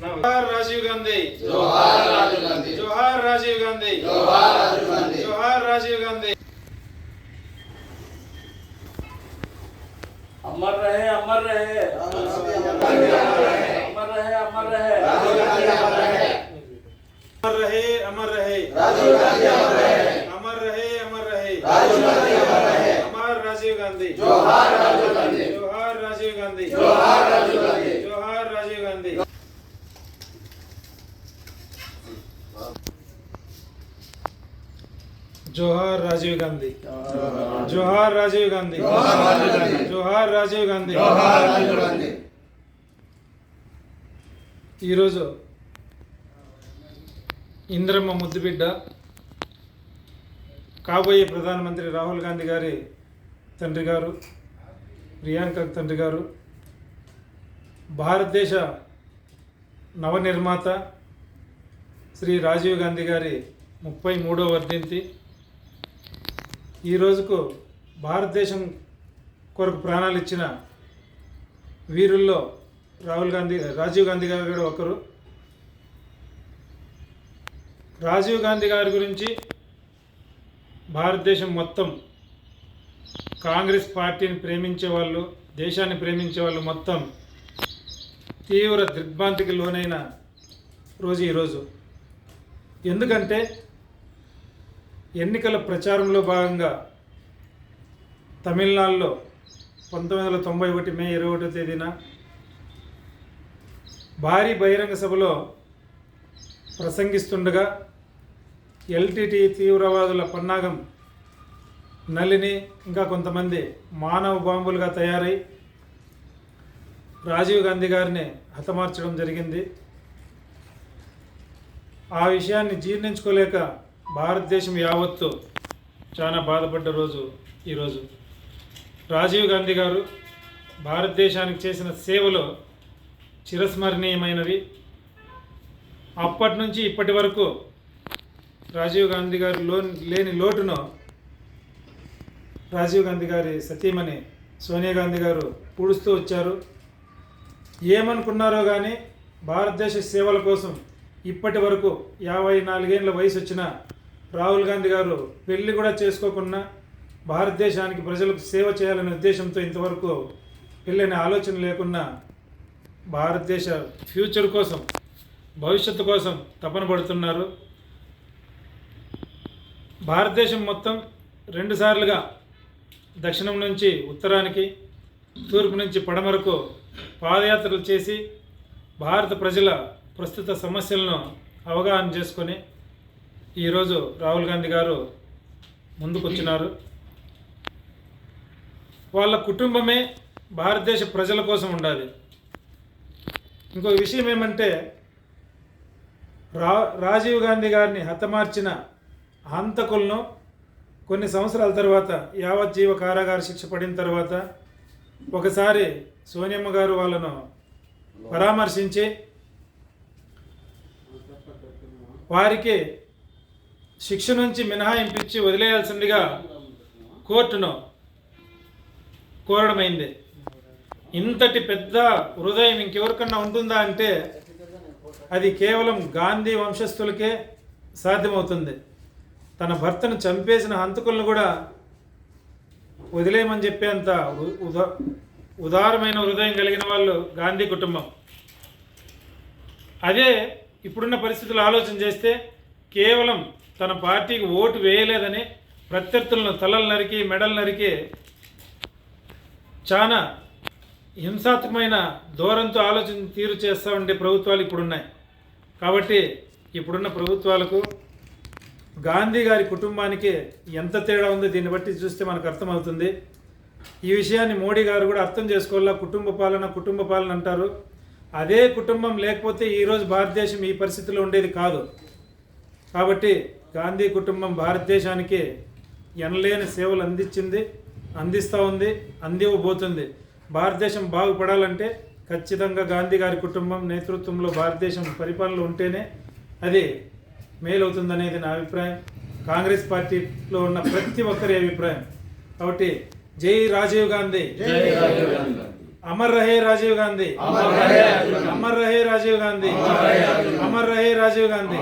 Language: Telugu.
जोहार राजीव गांधी। जोहार राजीव गांधी। जोहार राजीव गांधी। जोहार राजीव गांधी। जोहार राजीव गांधी। अमर रहे अमर रहे। अमर रहे अमर रहे। अमर रहे। अमर रहे अमर रहे अमर रहे राजीव गांधी अमर रहे अमर रहे अमर रहे राजीव गांधी अमर रहे अमर राजीव गांधी जोहार राजीव गांधी जोहार राजीव गांधी जोहार राजीव गांधी जोहार राजीव गांधी जोहार राजीव गांधी जोहार राजीव गांधी जोहार राजीव गांधी जोहार राजीव गांधी जोहार राजीव गांधी ఈరోజు ఇంద్రమ్మ ముద్దుబిడ్డ కాబోయే ప్రధానమంత్రి రాహుల్ గాంధీ గారి తండ్రి గారు ప్రియాంక తండ్రి గారు భారతదేశ నవనిర్మాత శ్రీ రాజీవ్ గాంధీ గారి ముప్పై మూడో వర్ధంతి. ఈ రోజుకు భారతదేశం కొరకు ప్రాణాలు ఇచ్చిన వీరుల్లో రాహుల్ గాంధీ రాజీవ్ గాంధీ గారు కూడా ఒకరు. రాజీవ్ గాంధీ గారి గురించి భారతదేశం మొత్తం కాంగ్రెస్ పార్టీని ప్రేమించే వాళ్ళు దేశాన్ని ప్రేమించే వాళ్ళు మొత్తం తీవ్ర దిగ్భ్రాంతికి లోనైన రోజు ఈరోజు ఎందుకంటే ఎన్నికల ప్రచారంలో భాగంగా తమిళనాడులో పంతొమ్మిది వందల తొంభై ఒకటి మే ఇరవై ఒకటో తేదీన భారీ బహిరంగ సభలో ప్రసంగిస్తుండగా ఎల్టీటీ తీవ్రవాదుల పన్నాగం నలిని ఇంకా కొంతమంది మానవ బాంబులుగా తయారై రాజీవ్ గాంధీ గారిని హతమార్చడం జరిగింది. ఆ విషయాన్ని జీర్ణించుకోలేక భారతదేశం యావత్తు చాలా బాధపడ్డ రోజు ఈరోజు రాజీవ్ గాంధీ గారు భారతదేశానికి చేసిన సేవలో చిరస్మరణీయమైనవి. అప్పటి నుంచి ఇప్పటి వరకు రాజీవ్ గాంధీ గారు లో లేని లోటును రాజీవ్ గాంధీ గారి సతీమణి సోనియా గాంధీ గారు పూడుస్తూ వచ్చారు. ఏమనుకున్నారో కానీ భారతదేశ సేవల కోసం ఇప్పటి వరకు యాభై నాలుగేళ్ళ వయసు వచ్చిన రాహుల్ గాంధీ గారు పెళ్ళి కూడా చేసుకోకుండా భారతదేశానికి ప్రజలకు సేవ చేయాలనే ఉద్దేశంతో ఇంతవరకు పెళ్ళని ఆలోచన లేకున్నా భారతదేశ ఫ్యూచర్ కోసం భవిష్యత్తు కోసం తపన పడుతున్నారు. భారతదేశం మొత్తం రెండుసార్లుగా దక్షిణం నుంచి ఉత్తరానికి తూర్పు నుంచి పడమరకు పాదయాత్రలు చేసి భారత ప్రజల ప్రస్తుత సమస్యలను అవగాహన చేసుకొని ఈరోజు రాహుల్ గాంధీ గారు ముందుకొచ్చినారు. వాళ్ళ కుటుంబమే భారతదేశ ప్రజల కోసం ఉండాలి. ఇంకొక విషయం ఏమంటే రాజీవ్ గాంధీ గారిని హతమార్చిన హంతకులను కొన్ని సంవత్సరాల తర్వాత యావజ్జీవ కారాగార శిక్ష పడిన తర్వాత ఒకసారి సోనియమ్మ గారు వాళ్ళను పరామర్శించి వారికి శిక్ష నుంచి మినహాయింపించి వదిలేయాల్సిందిగా కోర్టును కోరడమైంది. ఇంతటి పెద్ద హృదయం ఇంకెవరికన్నా ఉంటుందా అంటే అది కేవలం గాంధీ వంశస్థులకే సాధ్యమవుతుంది. తన భర్తను చంపేసిన హంతకులను కూడా వదిలేయమని చెప్పేంత ఉ- ఉదా ఉదారమైన హృదయం కలిగిన వాళ్ళు గాంధీ కుటుంబం. అదే ఇప్పుడున్న పరిస్థితులు ఆలోచన చేస్తే కేవలం తన పార్టీకి ఓటు వేయలేదని ప్రత్యర్థులను తలలు నరికి మెడలు నరికి చాలా హింసాత్మకమైన ధోరణితో ఆలోచన తీరు చేస్తూ ఉండే ప్రభుత్వాలు ఇప్పుడున్నాయి. కాబట్టి ఇప్పుడున్న ప్రభుత్వాలకు గాంధీ గారి కుటుంబానికి ఎంత తేడా ఉందో దీన్ని బట్టి చూస్తే మనకు అర్థమవుతుంది. ఈ విషయాన్ని మోడీ గారు కూడా అర్థం చేసుకోవాలా? కుటుంబ పాలన కుటుంబ పాలన అంటారు. అదే కుటుంబం లేకపోతే ఈరోజు భారతదేశం ఈ పరిస్థితిలో ఉండేది కాదు. కాబట్టి గాంధీ కుటుంబం భారతదేశానికి ఎనలేని సేవలు అందించింది అందిస్తూ ఉంది అందివ్వబోతుంది. భారతదేశం బాగుపడాలంటే ఖచ్చితంగా గాంధీ గారి కుటుంబం నేతృత్వంలో భారతదేశం పరిపాలన ఉంటేనే అది మేలవుతుందనేది నా అభిప్రాయం. కాంగ్రెస్ పార్టీలో ఉన్న ప్రతి ఒక్కరి అభిప్రాయం. కాబట్టి జై రాజీవ్ గాంధీ. అమర్ రహే రాజీవ్ గాంధీ. అమర్ రహే రాజీవ్ గాంధీ. అమర్ రహే రాజీవ్ గాంధీ.